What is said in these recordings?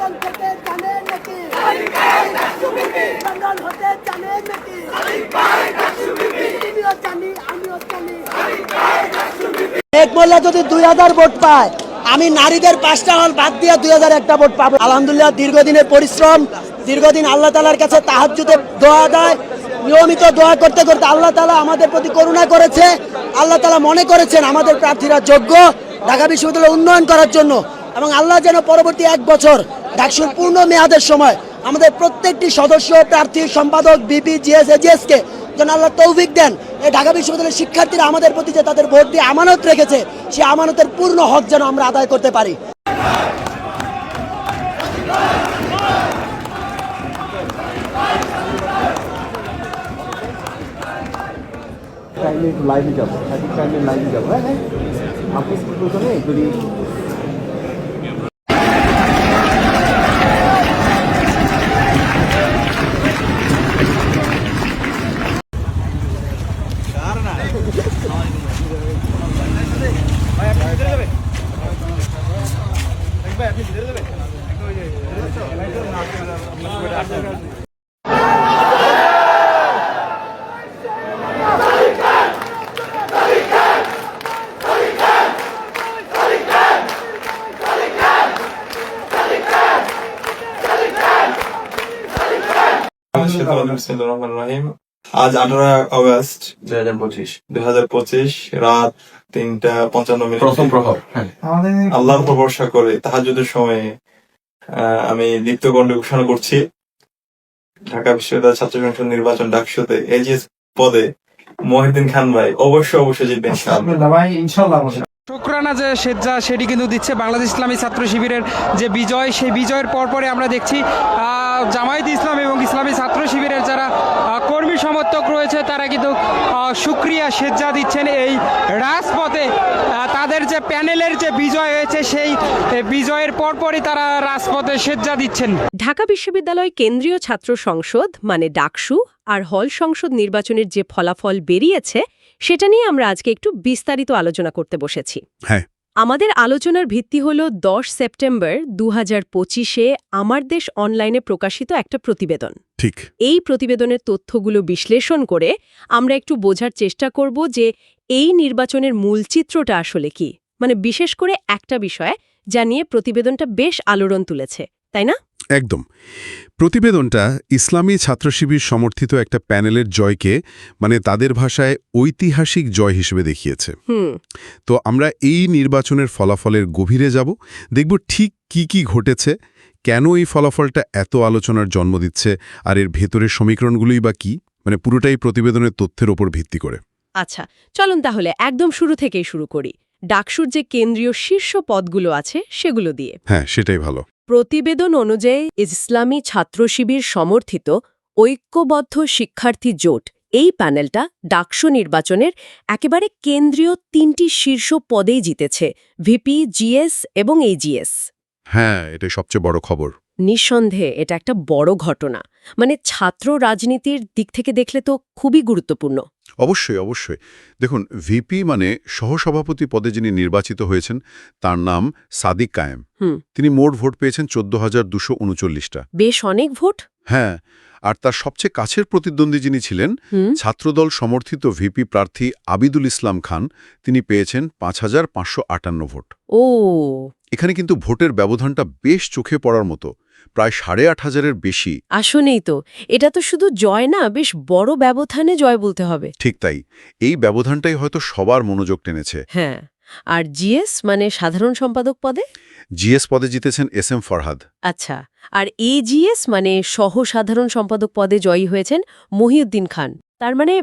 London থেকে জানে নাকি? হতে জানে নাকি? তুমিও জানি, আমিও জানি। এক যদি দুই হাজার ভোট পায়, আমি নারীদের পাঁচটা হল বাদ দিয়ে দুই হাজার একটা ভোট পাবো। আলহামদুলিল্লাহ, দীর্ঘদিনের পরিশ্রম, দীর্ঘদিন আল্লাহ তালার কাছে তাহাজ্জুদে দোয়া দেয়। নিয়মিত দোয়া করতে করতে আল্লাহ তালা আমাদের প্রতি করুণা করেছে। আল্লাহ তালা মনে করেছেন আমাদের প্রার্থীরা যোগ্য ঢাকা বিশ্ববিদ্যালয় উন্নয়ন করার জন্য। এবং আল্লাহ যেন পরবর্তী এক বছর ডাকসুর পূর্ণ মেয়াদের সময় আমাদের প্রত্যেকটি সদস্য, প্রার্থী, সম্পাদক, বিপি, জিএস, এজিএস কে যেন আল্লাহ তৌফিক দেন। এই ঢাকা বিশ্ববিদ্যালয়ের শিক্ষার্থীরা আমাদের প্রতি যে তাদের ভোট দিয়ে আমানত রেখেছে, সেই আমানতের পূর্ণ হক যেন আমরা আদায় করতে পারি। কাইন্ডলি একটু লাইভে যাব লাইভে যাব হ্যাঁ হ্যাঁ আপনি প্রথমে যদি রহিম আজ আঠারো আগস্ট দুই হাজার পঁচিশ। দুই হাজার পঁচিশ রাত তিনটা পঞ্চান্ন মিনিট। প্রথম প্রহর হ্যাঁ। আল্লাহর উপর ভরসা করে তাহাজুদের সময়ে আমি দীপ্ত গণ্ডে ঘোষণা করছি। ঢাকা বিশ্ববিদ্যালয় ছাত্র সংসদ নির্বাচন ডাকসুতে এজিএস পদে মহিউদ্দিন খান ভাই অবশ্যই অবশ্যই জিতবেন ভাই ইনশাল্লাহ শুক্রানা যে সেজ্জা সেটি কিন্তু দিচ্ছে বাংলাদেশ ইসলামী ছাত্র শিবিরের যে বিজয় সেই বিজয়ের পরপরে আমরা দেখছি আহ, জামায়াত ইসলাম এবং ইসলামী ছাত্র শিবিরের যারা সমর্থক রয়েছে তারা কিন্তু সুক্রিয়া সেজ্জা দিচ্ছেন এই রাজপথে। তাদের যে প্যানেলের যে বিজয় হয়েছে সেই বিজয়ের পরপরই তারা রাজপথে সেজ্জা দিচ্ছেন। ঢাকা বিশ্ববিদ্যালয় কেন্দ্রীয় ছাত্র সংসদ মানে ডাকসু আর হল সংসদ নির্বাচনের যে ফলাফল বেরিয়েছে সেটা নিয়ে আমরা আজকে একটু বিস্তারিত আলোচনা করতে বসেছি। হ্যাঁ। আমাদের আলোচনার ভিত্তি হল দশ সেপ্টেম্বর দু হাজার পঁচিশে আমার দেশ অনলাইনে প্রকাশিত একটা প্রতিবেদন। ঠিক। এই প্রতিবেদনের তথ্যগুলো বিশ্লেষণ করে আমরা একটু বোঝার চেষ্টা করব যে এই নির্বাচনের মূল চিত্রটা আসলে কি। মানে বিশেষ করে একটা বিষয় যা নিয়ে প্রতিবেদনটা বেশ আলোড়ন তুলেছে তাই না? একদম। প্রতিবেদনটা ইসলামী ছাত্রশিবির সমর্থিত একটা প্যানেলের জয়কে মানে তাদের ভাষায় ঐতিহাসিক জয় হিসেবে দেখিয়েছে। হুম। তো আমরা এই নির্বাচনের ফলাফলের গভীরে যাব দেখব ঠিক কি কি ঘটেছে কেন এই ফলাফলটা এত আলোচনার জন্ম দিচ্ছে আর এর ভেতরের সমীকরণগুলোই বা কি মানে পুরোটাই প্রতিবেদনের তথ্যের ওপর ভিত্তি করে। আচ্ছা চলুন তাহলে একদম শুরু থেকেই শুরু করি। ডাকসুর যে কেন্দ্রীয় শীর্ষ পদগুলো আছে সেগুলো দিয়ে। হ্যাঁ সেটাই ভালো। প্রতিবেদন অনুযায়ী ইসলামী ছাত্র শিবির সমর্থিত ঐক্যবদ্ধ শিক্ষার্থী জোট এই প্যানেলটা ডাকসু নির্বাচনের একেবারে কেন্দ্রীয় তিনটি শীর্ষ পদেই জিতেছে ভিপি জিএস এবং এজিএস। হ্যাঁ এটাই সবচেয়ে বড় খবর। নিঃসন্দেহে এটা একটা বড় ঘটনা। মানে ছাত্র রাজনীতির দিক থেকে দেখলে তো খুবই গুরুত্বপূর্ণ। অবশ্যই অবশ্যই। দেখুন ভিপি মানে সহসভাপতি পদে যিনি নির্বাচিত হয়েছেন তার নাম সাদিক কায়েম। তিনি মোট ভোট পেয়েছেন চোদ্দ হাজার দুশো উনচল্লিশটা। বেশ অনেক ভোট? হ্যাঁ আর তার সবচেয়ে কাছের প্রতিদ্বন্দ্বী যিনি ছিলেন ছাত্রদল সমর্থিত ভিপি প্রার্থী আবিদুল ইসলাম খান তিনি পেয়েছেন পাঁচ হাজার পাঁচশো আটান্ন ভোট। ও। এখানে কিন্তু ভোটের ব্যবধানটা বেশ চোখে পড়ার মতো। প্রায় সাড়ে আট হাজারের বেশি। আসলেই তো এটা তো শুধু জয় না বেশ বড় ব্যবধানে জয় বলতে হবে। ঠিক তাই এই ব্যবধানটাই হয়তো সবার মনোযোগ টেনেছে। হ্যাঁ আর জিএস মানে সাধারণ সম্পাদক পদে? জিএস পদে জিতেছেন এস এম ফরহাদ। আচ্ছা আর এজিএস মানে সহ সাধারণ সম্পাদক পদে জয়ী হয়েছেন মহিউদ্দিন খান। তার মানে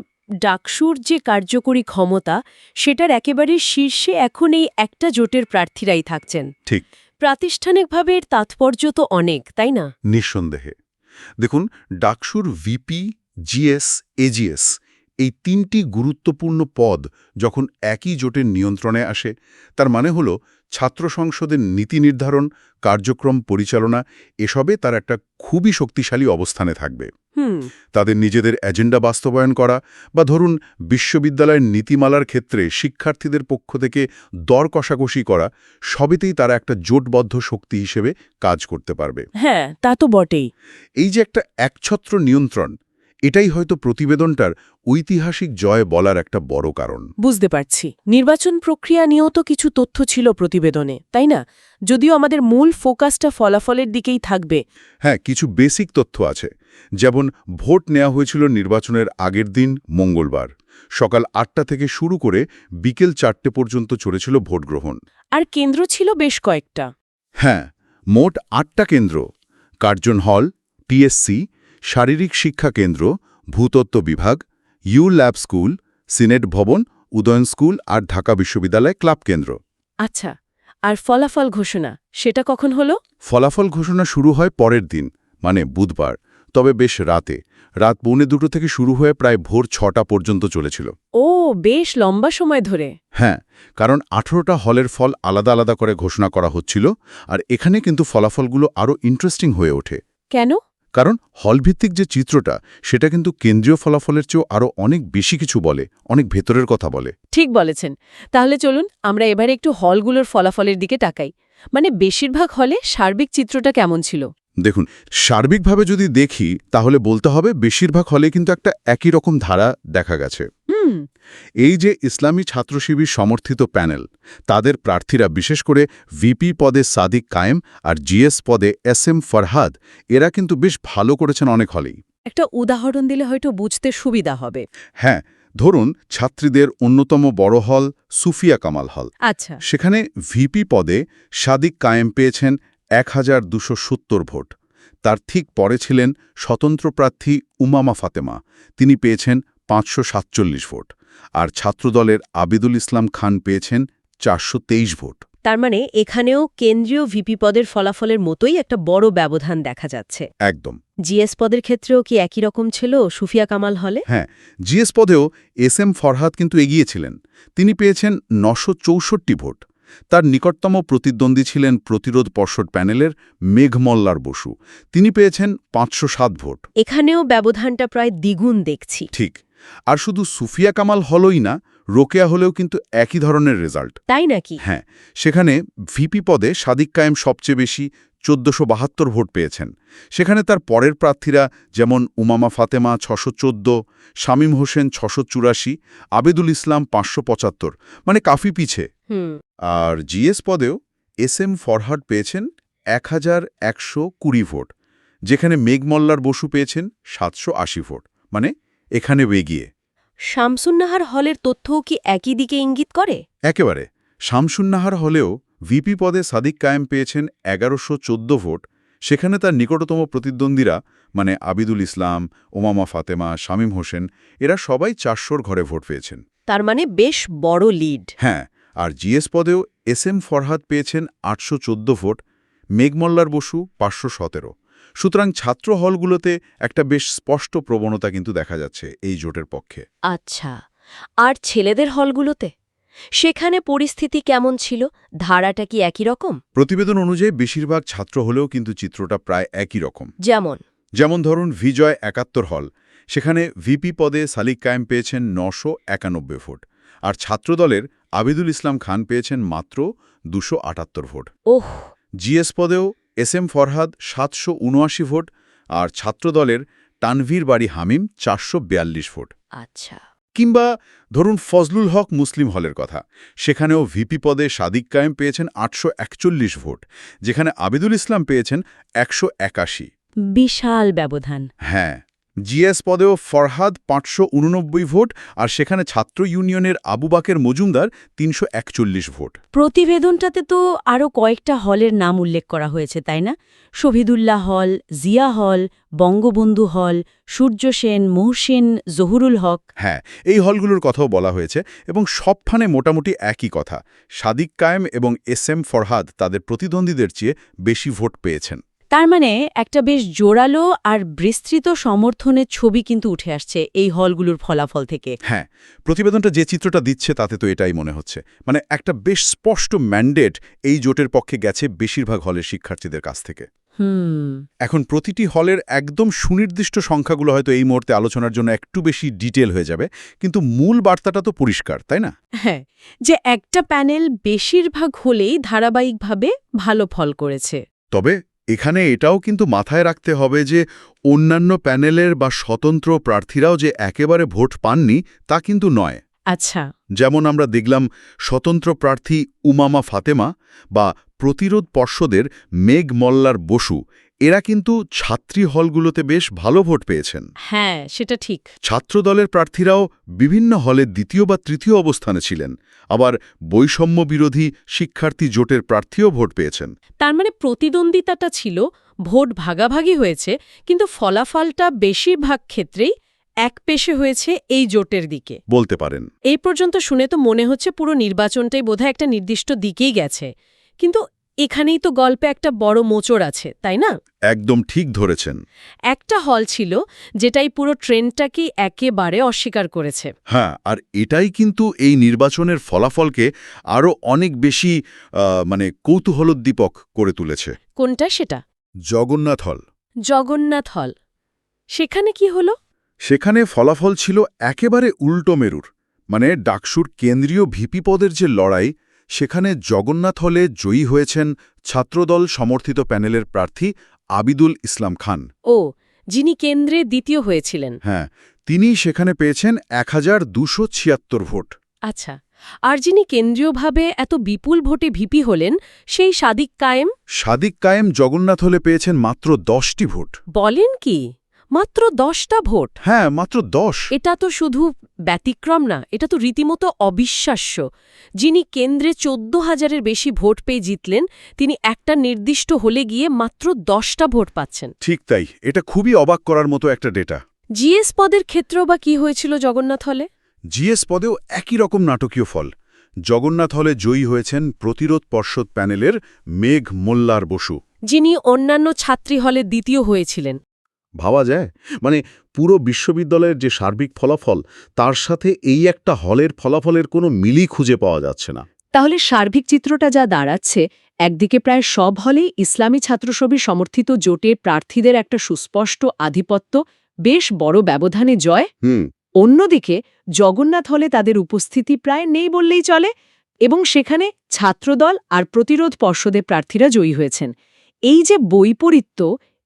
ডাকসুর যে কার্যকরী ক্ষমতা সেটার একেবারে শীর্ষে এখন এই একটা জোটের প্রার্থীরাই থাকছেন। ঠিক। প্রাতিষ্ঠানিকভাবে এর তাৎপর্য তো অনেক, তাই না? নিঃসন্দেহে। দেখুন, ডাকসুর ভিপি, জিএস, এজিএস এই তিনটি গুরুত্বপূর্ণ পদ যখন একই জোটের নিয়ন্ত্রণে আসে, তার মানে হল ছাত্র সংসদের নীতি নির্ধারণ, কার্যক্রম পরিচালনা, এসবে তার একটা খুবই শক্তিশালী অবস্থানে থাকবে। তাদের নিজেদের এজেন্ডা বাস্তবায়ন করা বা ধরুন বিশ্ববিদ্যালয়ের নীতিমালার ক্ষেত্রে শিক্ষার্থীদের পক্ষ থেকে দর কষাকষি করা সবেতেই তারা একটা জোটবদ্ধ শক্তি হিসেবে কাজ করতে পারবে। হ্যাঁ তা তো বটেই। এই যে একটা একছত্র নিয়ন্ত্রণ এটাই হয়তো প্রতিবেদনটার ঐতিহাসিক জয় বলার একটা বড় কারণ। বুঝতে পারছি। নির্বাচন প্রক্রিয়া নিয়েও তো কিছু তথ্য ছিল প্রতিবেদনে তাই না? যদিও আমাদের মূল ফোকাসটা ফলাফলের দিকেই থাকবে। হ্যাঁ কিছু বেসিক তথ্য আছে। যেমন ভোট নেওয়া হয়েছিল নির্বাচনের আগের দিন মঙ্গলবার। সকাল আটটা থেকে শুরু করে বিকেল চারটে পর্যন্ত চলেছিল ভোট গ্রহণ। আর কেন্দ্র ছিল বেশ কয়েকটা। হ্যাঁ মোট আটটা কেন্দ্র। কার্জন হল টিএসসি শারীরিক শিক্ষা কেন্দ্র ভূতত্ত্ব বিভাগ ইউ ল্যাব স্কুল সিনেট ভবন উদয়ন স্কুল আর ঢাকা বিশ্ববিদ্যালয় ক্লাব কেন্দ্র। আচ্ছা আর ফলাফল ঘোষণা সেটা কখন হলো? ফলাফল ঘোষণা শুরু হয় পরের দিন মানে বুধবার তবে বেশ রাতে। রাত পৌনে দুটো থেকে শুরু হয়ে প্রায় ভোর ছটা পর্যন্ত চলেছিল। ও বেশ লম্বা সময় ধরে। হ্যাঁ কারণ আঠেরোটা হলের ফল আলাদা আলাদা করে ঘোষণা করা হচ্ছিল আর এখানে কিন্তু ফলাফলগুলো আরও ইন্টারেস্টিং হয়ে ওঠে। কেন? কারণ হলভিত্তিক যে চিত্রটা সেটা কিন্তু কেন্দ্রীয় ফলাফলের চেয়েও আরও অনেক বেশি কিছু বলে অনেক ভেতরের কথা বলে। ঠিক বলেছেন। তাহলে চলুন আমরা এবারে একটু হলগুলোর ফলাফলের দিকে তাকাই। মানে বেশিরভাগ হলে সার্বিক চিত্রটা কেমন ছিল? দেখুন সার্বিকভাবে যদি দেখি তাহলে বলতে হবে বেশিরভাগ হলে কিন্তু একটা একই রকম ধারা দেখা গেছে। হুম। এই যে ইসলামী ছাত্র শিবির সমর্থিত প্যানেল তাদের প্রার্থীরা বিশেষ করে ভিপি পদে সাদিক কায়েম আর জিএস পদে এস এম ফরহাদ এরা কিন্তু বেশ ভালো করেছেন অনেক হলেই। একটা উদাহরণ দিলে হয়তো বুঝতে সুবিধা হবে। হ্যাঁ ধরুন ছাত্রীদের অন্যতম বড় হল সুফিয়া কামাল হল। আচ্ছা। সেখানে ভিপি পদে সাদিক কায়েম পেয়েছেন এক হাজার দুশো সত্তর ভোট। তার ঠিক পরে ছিলেন স্বতন্ত্র প্রার্থী উমামা ফাতেমা। তিনি পেয়েছেন পাঁচশো সাতচল্লিশ ভোট আর ছাত্রদলের আবিদুল ইসলাম খান পেয়েছেন চারশো তেইশ ভোট। তার মানে এখানেও কেন্দ্রীয় ভিপি পদের ফলাফলের মতোই একটা বড় ব্যবধান দেখা যাচ্ছে। একদম। জিএস পদের ক্ষেত্রেও কি একই রকম ছিল সুফিয়া কামাল হলে? হ্যাঁ জিএস পদেও এস এম ফরহাদ কিন্তু এগিয়েছিলেন। তিনি পেয়েছেন নশো চৌষট্টি ভোট। তার নিকটতম প্রতিদ্বন্দ্বী ছিলেন প্রতিরোধ পর্ষদ প্যানেলের মেঘমল্লার বসু। তিনি পেয়েছেন পাঁচশো সাত ভোট। এখানেও ব্যবধানটা প্রায় দ্বিগুণ দেখছি। ঠিক। আর শুধু সুফিয়া কামাল হলই না রোকেয়া হলেও কিন্তু একই ধরনের রেজাল্ট। তাই নাকি? হ্যাঁ সেখানে ভিপি পদে সাদিক কায়েম সবচেয়ে বেশি চোদ্দশো বাহাত্তর ভোট পেয়েছেন। সেখানে তার পরের প্রার্থীরা যেমন উমামা ফাতেমা ছশো চোদ্দ শামীম হোসেন ছশো চুরাশি আবেদুল ইসলাম পাঁচশো পঁচাত্তর মানে কাফি পিছে। আর জিএস পদেও এস এম ফরহাদ পেয়েছেন এক হাজার একশো কুড়ি ভোট যেখানে মেঘমল্লার বসু পেয়েছেন সাতশো আশি ভোট মানে এখানে এগিয়ে। শামসুন্নাহার হলের তথ্যও কি একই দিকে ইঙ্গিত করে? একেবারে। শামসুন্নাহার হলেও ভিপি পদে সাদিক কায়েম পেয়েছেন এগারোশো চোদ্দ ভোট। সেখানে তার নিকটতম প্রতিদ্বন্দ্বীরা মানে আবিদুল ইসলাম ওমামা ফাতেমা শামীম হোসেন এরা সবাই চারশোর ঘরে ভোট পেয়েছেন। তার মানে বেশ বড় লিড। হ্যাঁ আর জিএস পদেও এস এম ফরহাদ পেয়েছেন আটশো চোদ্দ ভোট। মেঘমল্লার বসু পাঁচশো সতেরো। সুতরাং ছাত্র হলগুলোতে একটা বেশ স্পষ্ট প্রবণতা কিন্তু দেখা যাচ্ছে এই জোটের পক্ষে। আচ্ছা আর ছেলেদের হলগুলোতে? সেখানে পরিস্থিতি কেমন ছিল? ধারাটা কি একই রকম? প্রতিবেদন অনুযায়ী বেশিরভাগ ছাত্র হলেও কিন্তু চিত্রটা প্রায় একই রকম। যেমন? যেমন ধরুন ভিজয় একাত্তর হল সেখানে ভিপি পদে সালিক কায়েম পেয়েছেন নশো একানব্বই ভোট আর ছাত্রদলের আবিদুল ইসলাম খান পেয়েছেন মাত্র দুশো আটাত্তর ভোট। ওহ! জিএস পদেও এস এম ফরহাদ সাতশো উনআশি ভোট আর ছাত্রদলের তানভীর বাড়ি হামিম চারশো বিয়াল্লিশ ভোট। আচ্ছা। কিংবা ধরুন ফজলুল হক মুসলিম হলের কথা সেখানেও ভিপি পদে সাদিক কায়েম পেয়েছেন আটশো একচল্লিশ ভোট যেখানে আবিদুল ইসলাম পেয়েছেন একশো একাশি। বিশাল ব্যবধান। হ্যাঁ। জিএস পদেও ফরহাদ পাঁচশো উননব্বই ভোট আর সেখানে ছাত্র ইউনিয়নের আবু বাকের মজুমদার তিনশো একচল্লিশ ভোট। প্রতিবেদনটাতে তো আরও কয়েকটা হলের নাম উল্লেখ করা হয়েছে তাই না? শহীদুল্লাহ হল জিয়া হল বঙ্গবন্ধু হল সূর্য সেন মহসেন জহুরুল হক। হ্যাঁ এই হলগুলোর কথাও বলা হয়েছে এবং সবখানে মোটামুটি একই কথা। সাদিক কায়েম এবং এস এম ফরহাদ তাদের প্রতিদ্বন্দ্বীদের চেয়ে বেশি ভোট পেয়েছেন। তার মানে একটা বেশ জোরালো আর বিস্তৃত সমর্থনের ছবি কিন্তু উঠে আসছে এই হলগুলোর ফলাফল থেকে। হ্যাঁ প্রতিবেদনটা যে চিত্রটা দিচ্ছে তাতে তো এটাই মনে হচ্ছে। মানে একটা বেশ স্পষ্ট ম্যান্ডেট এই জোটের পক্ষে গেছে বেশিরভাগ হলের শিক্ষার্থীদের কাছ থেকে। হুম। এখন প্রতিটি হলের একদম সুনির্দিষ্ট সংখ্যাগুলো হয়তো এই মুহূর্তে আলোচনার জন্য একটু বেশি ডিটেল হয়ে যাবে কিন্তু মূল বার্তাটা তো পরিষ্কার তাই না? হ্যাঁ যে একটা প্যানেল বেশিরভাগ হলেই ধারাবাহিকভাবে ভালো ফল করেছে। তবে এখানে এটাও কিন্তু মাথায় রাখতে হবে যে অন্যান্য প্যানেলের বা স্বতন্ত্র প্রার্থীরাও যে একেবারে ভোট পাননি তা কিন্তু নয়। আচ্ছা। যেমন আমরা দেখলাম স্বতন্ত্র প্রার্থী উমামা ফাতেমা বা প্রতিরোধ পর্ষদের মেঘ মল্লার বসু এরা কিন্তু ছাত্রী হলগুলোতে বেশ ভালো ভোট পেয়েছেন। হ্যাঁ সেটা ঠিক। ছাত্রদলের প্রার্থীরাও বিভিন্ন হলে দ্বিতীয় বা তৃতীয় অবস্থানে ছিলেন। আবার বৈষম্য বিরোধী শিক্ষার্থী জোটের প্রার্থীও ভোট পেয়েছেন। তার মানে প্রতিদ্বন্দ্বিতাটা ছিল ভোট ভাগাভাগি হয়েছে কিন্তু ফলাফলটা বেশিরভাগ ক্ষেত্রেই এক পেশে হয়েছে এই জোটের দিকে। বলতে পারেন। এই পর্যন্ত শুনে তো মনে হচ্ছে পুরো নির্বাচনটাই বোধহয় একটা নির্দিষ্ট দিকেই গেছে। কিন্তু এখানেই তো গল্পে একটা বড় মোচড় আছে তাই না? একদম ঠিক ধরেছেন। একটা হল ছিল যেটাই পুরো ট্রেনটাকেই একেবারে অস্বীকার করেছে। হ্যাঁ আর এটাই কিন্তু এই নির্বাচনের ফলাফলকে আরও অনেক বেশি মানে কৌতূহলোদ্দীপক করে তুলেছে। কোনটা? সেটা? জগন্নাথ হল। জগন্নাথ হল। সেখানে কি হলো? সেখানে ফলাফল ছিল একেবারে উল্টো মেরুর মানে ডাকসুর কেন্দ্রীয় ভিপি পদের যে লড়াই সেখানে জগন্নাথ হলে জয়ী হয়েছেন ছাত্রদল সমর্থিত প্যানেলের প্রার্থী আবিদুল ইসলাম খান। ও যিনি কেন্দ্রে দ্বিতীয় হয়েছিলেন। হ্যাঁ তিনি সেখানে পেয়েছেন এক হাজার দুশো ছিয়াত্তর ভোট। আচ্ছা আর যিনি কেন্দ্রীয়ভাবে এত বিপুল ভোটে ভিপি হলেন সেই সাদিক কায়েম? সাদিক কায়েম জগন্নাথ হলে পেয়েছেন মাত্র দশটি ভোট। বলেন কি? মাত্র দশটা ভোট? হ্যাঁ মাত্র দশ। এটা তো শুধু ব্যতিক্রম না এটা তো রীতিমতো অবিশ্বাস্য। যিনি কেন্দ্রে চোদ্দ হাজারের বেশি ভোট পেয়ে জিতলেন তিনি একটা নির্দিষ্ট হলে গিয়ে মাত্র দশটা ভোট পাচ্ছেন। ঠিক তাই এটা খুবই অবাক করার মতো একটা ডেটা। জিএস পদের ক্ষেত্রেও বা কি হয়েছিল জগন্নাথ হলে? জিএস পদেও একই রকম নাটকীয় ফল। জগন্নাথ হলে জয়ী হয়েছেন প্রতিরোধ পর্ষদ প্যানেলের মেঘ মোল্লার বসু। যিনি অন্যান্য ছাত্রী হলে দ্বিতীয় হয়েছিলেন। ভাবা যায়? মানে পুরো বিশ্ববিদ্যালয়ের যে সার্বিক ফলাফল তার সাথে এই একটা হলের ফলাফলের কোনো মিলই খুঁজে পাওয়া যাচ্ছে না। তাহলে সার্বিক চিত্রটা যা দাঁড়াচ্ছে একদিকে প্রায় সব হলেই ইসলামী ছাত্রসভী সমর্থিত জোটে প্রার্থীদের একটা সুস্পষ্ট আধিপত্য বেশ বড় ব্যবধানে জয়। হুম। অন্যদিকে জগন্নাথ হলে তাদের উপস্থিতি প্রায় নেই বললেই চলে এবং সেখানে ছাত্রদল আর প্রতিরোধ পর্ষদের প্রার্থীরা জয়ী হয়েছেন। এই যে বৈপরীত্য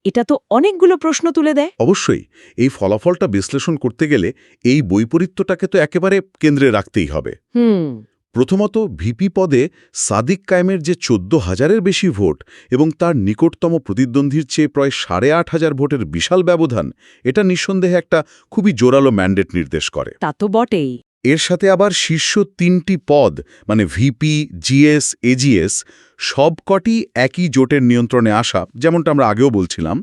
এটা তো অনেকগুলো প্রশ্ন তুলে দেয়। অবশ্যই এই ফলাফলটা বিশ্লেষণ করতে গেলে এই বৈপরীত্যটাকে তো একেবারে কেন্দ্রে রাখতেই হবে। হুম। প্রথমত ভিপি পদে সাদিক কায়েমের যে চোদ্দ হাজারের বেশি ভোট এবং তার নিকটতম প্রতিদ্বন্দ্বীর চেয়ে প্রায় সাড়ে আট হাজার ভোটের বিশাল ব্যবধান এটা নিঃসন্দেহে একটা খুবই জোরালো ম্যান্ডেট নির্দেশ করে। তা তো বটেই। এর সাথে আবার শীর্ষ তিনটি পদ মানে ভিপি জিএস এজিএস সবকটি একই জোটের নিয়ন্ত্রণে আসা যেমনটা আমরা আগেও বলছিলাম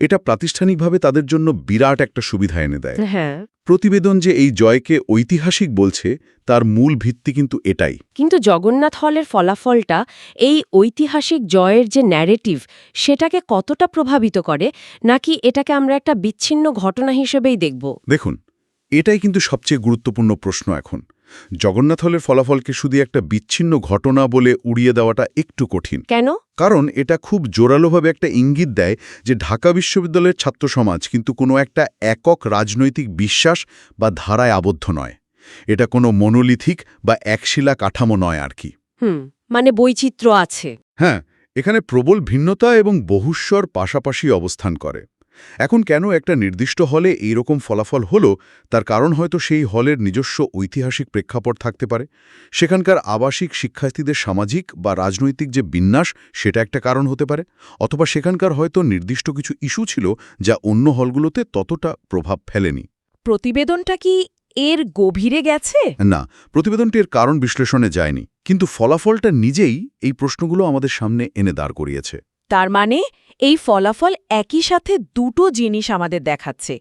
এটা প্রাতিষ্ঠানিকভাবে তাদের জন্য বিরাট একটা সুবিধা এনে দেয়। হ্যাঁ। প্রতিবেদন যে এই জয়কে ঐতিহাসিক বলছে তার মূল ভিত্তি কিন্তু এটাই। কিন্তু জগন্নাথ হলের ফলাফলটা এই ঐতিহাসিক জয়ের যে ন্যারেটিভ সেটাকে কতটা প্রভাবিত করে নাকি এটাকে আমরা একটা বিচ্ছিন্ন ঘটনা হিসেবেই দেখব? দেখুন এটাই কিন্তু সবচেয়ে গুরুত্বপূর্ণ প্রশ্ন এখন। জগন্নাথ হলের ফলাফলকে শুধু একটা বিচ্ছিন্ন ঘটনা বলে উড়িয়ে দেওয়াটা একটু কঠিন। কেন? কারণ এটা খুব জোরালোভাবে একটা ইঙ্গিত দেয় যে ঢাকা বিশ্ববিদ্যালয়ের ছাত্র সমাজ কিন্তু কোনো একটা একক রাজনৈতিক বিশ্বাস বা ধারায় আবদ্ধ নয়। এটা কোনো মনোলিথিক বা একশিলা কাঠামো নয় আর কি। হুম মানে বৈচিত্র্য আছে। হ্যাঁ এখানে প্রবল ভিন্নতা এবং বহুস্বর পাশাপাশি অবস্থান করে। এখন কেন একটা নির্দিষ্ট হলে এই রকম ফলাফল হলো তার কারণ হয়তো সেই হলের নিজস্ব ঐতিহাসিক প্রেক্ষাপট থাকতে পারে। সেখানকার আবাসিক শিক্ষার্থীদের সামাজিক বা রাজনৈতিক যে বিন্যাস সেটা একটা কারণ হতে পারে। অথবা সেখানকার হয়তো নির্দিষ্ট কিছু ইস্যু ছিল যা অন্য হলগুলোতে ততটা প্রভাব ফেলেনি। প্রতিবেদনটা কি এর গভীরে গেছে? না প্রতিবেদনটি এর কারণ বিশ্লেষণে যায়নি। কিন্তু ফলাফলটা নিজেই এই প্রশ্নগুলো আমাদের সামনে এনে দাঁড় করিয়েছে। তার মানে এই ফলাফল একই সাথে দুটো জিনিস আমাদের দেখাচ্ছে।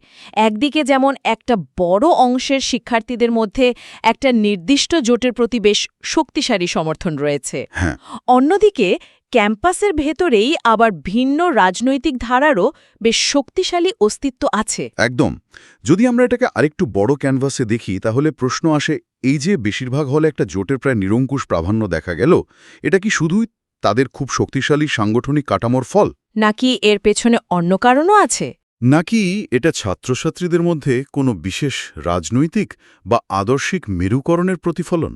একদিকে যেমন একটা বড় অংশের শিক্ষার্থীদের মধ্যে একটা নির্দিষ্ট জোটের প্রতি বেশ শক্তিশালী সমর্থন রয়েছে। হ্যাঁ। অন্যদিকে ক্যাম্পাসের ভেতরেই আবার ভিন্ন রাজনৈতিক ধারারও বেশ শক্তিশালী অস্তিত্ব আছে। একদম। যদি আমরা এটাকে আরেকটু বড় ক্যানভাসে দেখি তাহলে প্রশ্ন আসে এই যে বেশিরভাগ হলে একটা জোটের প্রায় নিরঙ্কুশ প্রাধান্য দেখা গেল এটা কি শুধুই তাদের খুব শক্তিশালী সাংগঠনিক কাঠামোর ফল? নাকি এর পেছনে অন্য কারণও আছে? নাকি এটা ছাত্রছাত্রীদের মধ্যে কোনো বিশেষ রাজনৈতিক বা আদর্শিক মেরুকরণের প্রতিফলন?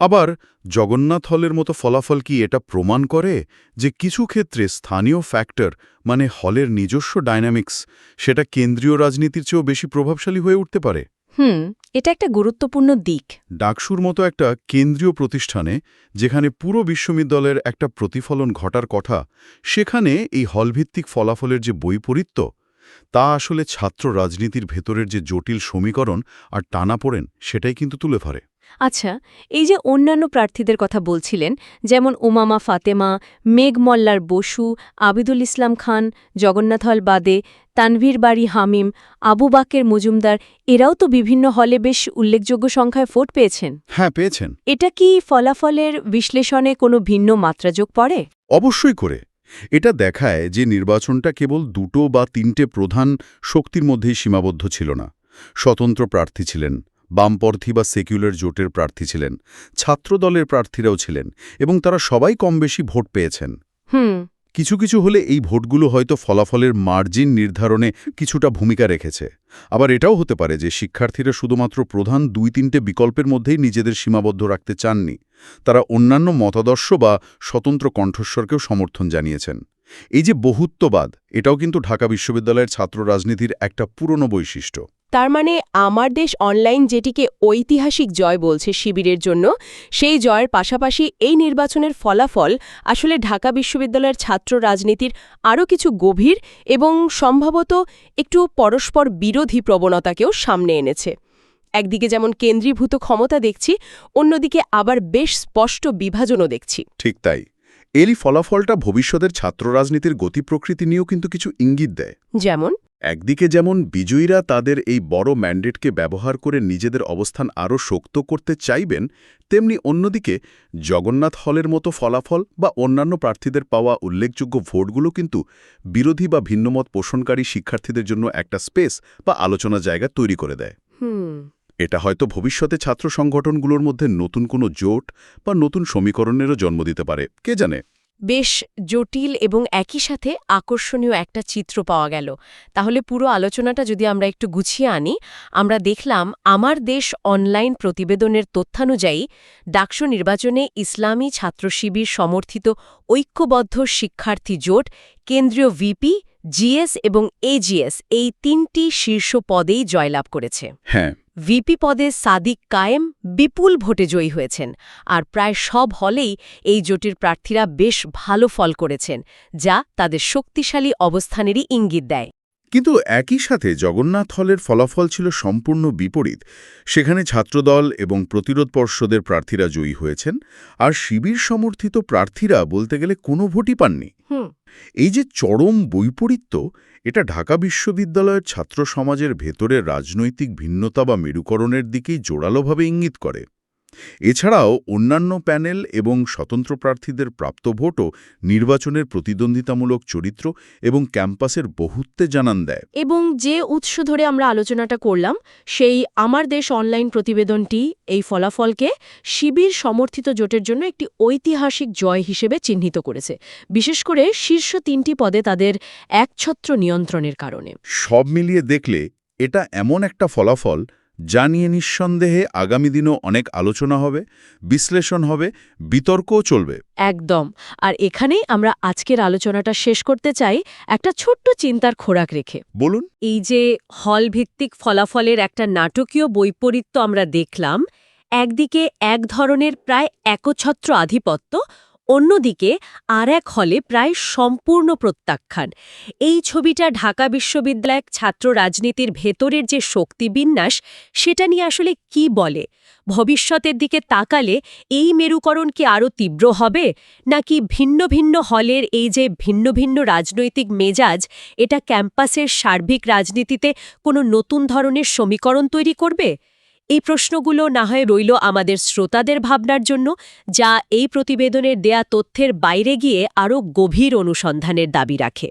আবার জগন্নাথ হলের মতো ফলাফল কি এটা প্রমাণ করে যে কিছু ক্ষেত্রে স্থানীয় ফ্যাক্টর মানে হলের নিজস্ব ডায়নামিক্স সেটা কেন্দ্রীয় রাজনীতির চেয়েও বেশি প্রভাবশালী হয়ে উঠতে পারে? হুম, এটা একটা গুরুত্বপূর্ণ দিক। ডাকসুর মতো একটা কেন্দ্রীয় প্রতিষ্ঠানে, যেখানে পুরো বিশ্ববিদ্যালয়ের একটা প্রতিফলন ঘটার কথা, সেখানে এই হলভিত্তিক ফলাফলের যে বৈপরীত্য তা আসলে ছাত্র রাজনীতির ভেতরের যে জটিল সমীকরণ আর টানাপোড়েন সেটাই কিন্তু তুলে ধরে। আচ্ছা এই যে অন্যান্য প্রার্থীদের কথা বলছিলেন যেমন উমামা ফাতেমা মেঘ মল্লার বসু আবিদুল ইসলাম খান জগন্নাথল বাদে তানভীর বাড়ি হামিম আবু বাকের মজুমদার এরাও তো বিভিন্ন হলে বেশ উল্লেখযোগ্য সংখ্যায় ভোট পেয়েছেন। হ্যাঁ পেয়েছেন। এটা কি ফলাফলের বিশ্লেষণে কোনো ভিন্ন মাত্রা যোগ পড়ে? অবশ্যই করে। এটা দেখায় যে নির্বাচনটা কেবল দুটো বা তিনটে প্রধান শক্তির মধ্যেই সীমাবদ্ধ ছিল না। স্বতন্ত্র প্রার্থী ছিলেন বামপন্থী বা সেকুলার জোটের প্রার্থী ছিলেন ছাত্র দলের প্রার্থীরাও ছিলেন এবং তারা সবাই কম বেশি ভোট পেয়েছেন। হুম। কিছু কিছু হলে এই ভোটগুলো হয়তো ফলাফলের মার্জিন নির্ধারণে কিছুটা ভূমিকা রেখেছে। আবার এটাও হতে পারে যে শিক্ষার্থীরা শুধুমাত্র প্রধান দুই তিনটে বিকল্পের মধ্যেই নিজেদের সীমাবদ্ধ রাখতে চাননি। তারা অন্যান্য মতাদর্শ বা স্বতন্ত্র কণ্ঠস্বরকেও সমর্থন জানিয়েছেন। এই যে বহুত্ববাদ, এটাও কিন্তু ঢাকা বিশ্ববিদ্যালয়ের ছাত্র রাজনীতির একটা পুরনো বৈশিষ্ট্য। তার মানে আমার দেশ অনলাইন যেটিকে ঐতিহাসিক জয় বলছে শিবিরের জন্য সেই জয়ের পাশাপাশি এই নির্বাচনের ফলাফল আসলে ঢাকা বিশ্ববিদ্যালয়ের ছাত্র রাজনীতির আরও কিছু গভীর এবং সম্ভবত একটু পরস্পর বিরোধী প্রবণতাকেও সামনে এনেছে। একদিকে যেমন কেন্দ্রীভূত ক্ষমতা দেখছি অন্যদিকে আবার বেশ স্পষ্ট বিভাজনও দেখছি। ঠিক তাই। এরই ফলাফলটা ভবিষ্যতের ছাত্র রাজনীতির গতি প্রকৃতি নিয়েও কিন্তু কিছু ইঙ্গিত দেয়। যেমন? একদিকে যেমন বিজয়ীরা তাদের এই বড় ম্যান্ডেটকে ব্যবহার করে নিজেদের অবস্থান আরও শক্ত করতে চাইবেন তেমনি অন্যদিকে জগন্নাথ হলের মতো ফলাফল বা অন্যান্য প্রার্থীদের পাওয়া উল্লেখযোগ্য ভোটগুলো কিন্তু বিরোধী বা ভিন্নমত পোষণকারী শিক্ষার্থীদের জন্য একটা স্পেস বা আলোচনা জায়গা তৈরি করে দেয়। এটা হয়তো ভবিষ্যতে ছাত্র সংগঠনগুলোর মধ্যে নতুন কোনো জোট বা নতুন সমীকরণেরও জন্ম দিতে পারে কে জানে? বেশ জটিল এবং একই সাথে আকর্ষণীয় একটা চিত্র পাওয়া গেল। তাহলে পুরো আলোচনাটা যদি আমরা একটু গুছিয়ে আনি, আমরা দেখলাম আমার দেশ অনলাইন প্রতিবেদনের তথ্যানুযায়ী ডাকসু নির্বাচনে ইসলামী ছাত্র শিবির সমর্থিত ঐক্যবদ্ধ শিক্ষার্থী জোট, কেন্দ্রীয় ভিপি, জিএস এবং এজিএস এই তিনটি শীর্ষ পদেই জয়লাভ করেছে। হ্যাঁ ভিপি পদে সাদিক কায়েম বিপুল ভোটে জয়ী হয়েছেন, আর প্রায় সব হলেই এই জোটের প্রার্থীরা বেশ ভালো ফল করেছেন, যা তাদের শক্তিশালী অবস্থানেরই ইঙ্গিত দেয়। কিন্তু একই সাথে জগন্নাথ হলের ফলাফল ছিল সম্পূর্ণ বিপরীত। সেখানে ছাত্রদল এবং প্রতিরোধ পর্ষদের প্রার্থীরা জয়ী হয়েছেন আর শিবির সমর্থিত প্রার্থীরা বলতে গেলে কোনো ভোটই পাননি। এই যে চরম বৈপরীত্য এটা ঢাকা বিশ্ববিদ্যালয়ের ছাত্র সমাজের ভেতরে রাজনৈতিক ভিন্নতা বা মেরুকরণের দিকেই জোরালোভাবে ইঙ্গিত করে। এছাড়াও অন্যান্য প্যানেল এবং স্বতন্ত্র প্রার্থীদের প্রাপ্ত ভোটও নির্বাচনের প্রতিদ্বন্দ্বিতামূলক চরিত্র এবং ক্যাম্পাসের বহুত্বে জানান দেয়। এবং যে উৎস ধরে আমরা আলোচনাটা করলাম সেই আমার দেশ অনলাইন প্রতিবেদনটি এই ফলাফলকে শিবির সমর্থিত জোটের জন্য একটি ঐতিহাসিক জয় হিসেবে চিহ্নিত করেছে। বিশেষ করে শীর্ষ তিনটি পদে তাদের একছত্র নিয়ন্ত্রণের কারণে। সব মিলিয়ে দেখলে এটা এমন একটা ফলাফল যা নিয়ে নিঃসন্দেহে আগামী দিনও অনেক আলোচনা হবে বিশ্লেষণ হবে বিতর্কও চলবে। একদম। আর এখানেই আমরা আজকের আলোচনাটা শেষ করতে চাই একটা ছোট্ট চিন্তার খোরাক রেখে। বলুন। এই যে হল ভিত্তিক ফলাফলের একটা নাটকীয় বৈপরীত্য আমরা দেখলাম একদিকে এক ধরনের প্রায় একছত্র আধিপত্য অন্যদিকে আর এক হলে প্রায় সম্পূর্ণ প্রত্যাখ্যান। এই ছবিটা ঢাকা বিশ্ববিদ্যালয় ছাত্র রাজনীতির ভেতরের যে শক্তি বিন্যাস, সেটা নিয়ে আসলে কি বলে? ভবিষ্যতের দিকে তাকালে এই মেরুকরণ কি আরও তীব্র হবে? নাকি ভিন্ন ভিন্ন হলের এই যে ভিন্ন ভিন্ন রাজনৈতিক মেজাজ, এটা ক্যাম্পাসের সার্বিক রাজনীতিতে কোনো নতুন ধরনের সমীকরণ তৈরি করবে? এই প্রশ্নগুলো না হয় রইল আমাদের শ্রোতাদের ভাবনার জন্য, যা এই প্রতিবেদনের দেয়া তথ্যের বাইরে গিয়ে আরও গভীর অনুসন্ধানের দাবি রাখে।